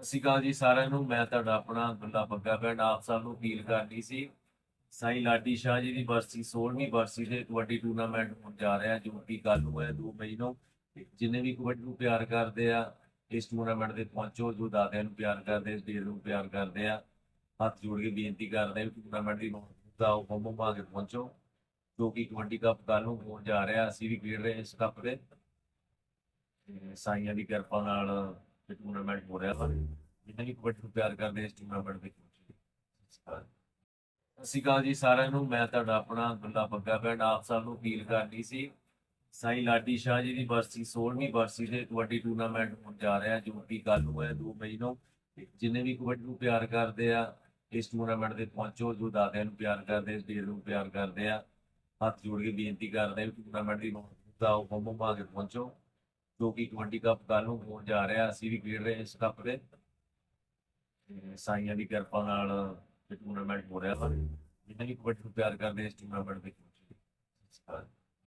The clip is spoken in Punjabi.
ਸਤਿ ਸ਼੍ਰੀ ਅਕਾਲ ਜੀ ਸਾਰਿਆਂ ਨੂੰ। ਮੈਂ ਤੁਹਾਡਾ ਆਪਣਾ ਗੁੱਲਾ ਬੱਗਾ ਪਿੰਡ ਆਪ ਸਭ ਨੂੰ ਅਪੀਲ ਕਰਨੀ ਸੀ। ਸਾਈਂ ਲਾਡੀ ਸ਼ਾਹ ਜੀ ਦੀ ਬਰਸੀ 16ਵੀਂ ਬਰਸੀ ਦੇ ਕਬੱਡੀ ਟੂਰਨਾਮੈਂਟ ਹੋਣ ਜਾ ਰਿਹਾ, ਜੋ ਕਿ ਕੱਲ ਨੂੰ ਹੈ 2 ਮਈ ਨੂੰ। ਜਿੰਨੇ ਵੀ ਕਬੱਡੀ ਨੂੰ ਪਿਆਰ ਕਰਦੇ ਆ, ਇਸ ਟੂਰਨਾਮੈਂਟ ਦੇ ਪਹੁੰਚੋ, ਜੋ ਦਾਦਿਆਂ ਨੂੰ ਪਿਆਰ ਕਰਦੇ, ਇਸ ਦੇਸ਼ ਨੂੰ ਪਿਆਰ ਕਰਦੇ ਆ। ਹੱਥ ਜੋੜ ਕੇ ਬੇਨਤੀ ਕਰਦੇ ਆ ਟੂਰਨਾਮੈਂਟ ਦੀ ਦਾ ਉਹ ਬੰਮ ਪਾ ਕੇ ਪਹੁੰਚੋ, ਜੋ ਕਿ ਕਬੱਡੀ ਕੱਪ ਕੱਲ ਨੂੰ ਹੋਣ ਜਾ ਰਿਹਾ। ਅਸੀਂ ਵੀ ਖੇਡ ਰਹੇ ਇਸ ਕੱਪ ਦੇ ਤੇ ਸਾਈਆਂ ਦੀ ਕਿਰਪਾ ਨਾਲ ਇਹ ਟੂਰਨਾਮੈਂਟ ਹੋ ਰਿਹਾ ਵਾ। ਜਿੰਨੇ ਵੀ ਕਬੱਡੀ ਨੂੰ ਪਿਆਰ ਕਰਦੇ ਇਸ ਟੂਰਨਾਮੈਂਟ ਦੇ ਪਹੁੰਚੋ ਸਤਿ ਸ਼੍ਰੀ ਜੀ ਸਾਰਿਆਂ ਨੂੰ। ਮੈਂ ਤੁਹਾਡਾ ਆਪਣਾ ਗੁੱਲਾ ਬੱਗਾ ਪਿੰਡ ਆਪ ਸਭ ਨੂੰ ਅਪੀਲ ਕਰਨੀ ਸੀ। ਸਾਈਂ ਲਾਡੀ ਸ਼ਾਹ ਜੀ ਦੀ ਬਰਸੀ 16ਵੀਂ ਬਰਸੀ ਦੇ ਕਬੱਡੀ ਟੂਰਨਾਮੈਂਟ ਹੋਣ ਜਾ ਰਿਹਾ। ਜੋ ਕਿ ਕੱਲ ਨੂੰ ਹੈ 2 ਮਈ ਨੂੰ। ਜਿੰਨੇ ਵੀ ਕਬੱਡੀ ਨੂੰ ਪਿਆਰ ਕਰਦੇ ਆ, ਇਸ ਟੂਰਨਾਮੈਂਟ ਦੇ ਪਹੁੰਚੋ। ਜੋ ਦਾਦਿਆਂ ਨੂੰ ਪਿਆਰ ਕਰਦੇ, ਇਸ ਦੇਸ਼ ਨੂੰ ਪਿਆਰ ਕਰਦੇ ਆ। ਹੱਥ ਜੋੜ ਕੇ ਬੇਨਤੀ ਕਰਦੇ ਵੀ ਟੂਰਨਾਮੈਂਟ ਦੀ ਦਾ ਉਹ ਬੰਮ ਪਾ ਕੇ ਪਹੁੰਚੋ। ਜੋ ਕਿ ਕਬੱਡੀ ਕੱਪ ਕੱਲ ਨੂੰ ਹੋਣ ਜਾ ਰਿਹਾ, ਅਸੀਂ ਵੀ ਖੇਡ ਰਹੇ ਹਾਂ ਇਸ ਕੱਪ ਦੇ। ਤੇ ਸਾਈਆਂ ਦੀ ਕਿਰਪਾ ਨਾਲ ਟੂਰਨਾਮੈਂਟ ਹੋ ਰਿਹਾ ਵਾ। ਜਿੰਨੇ ਵੀ ਕਬੱਡੀ ਨੂੰ ਪਿਆਰ ਕਰਦੇ ਇਸ ਟੂਰਨਾਮੈਂਟ ਵਿੱਚ।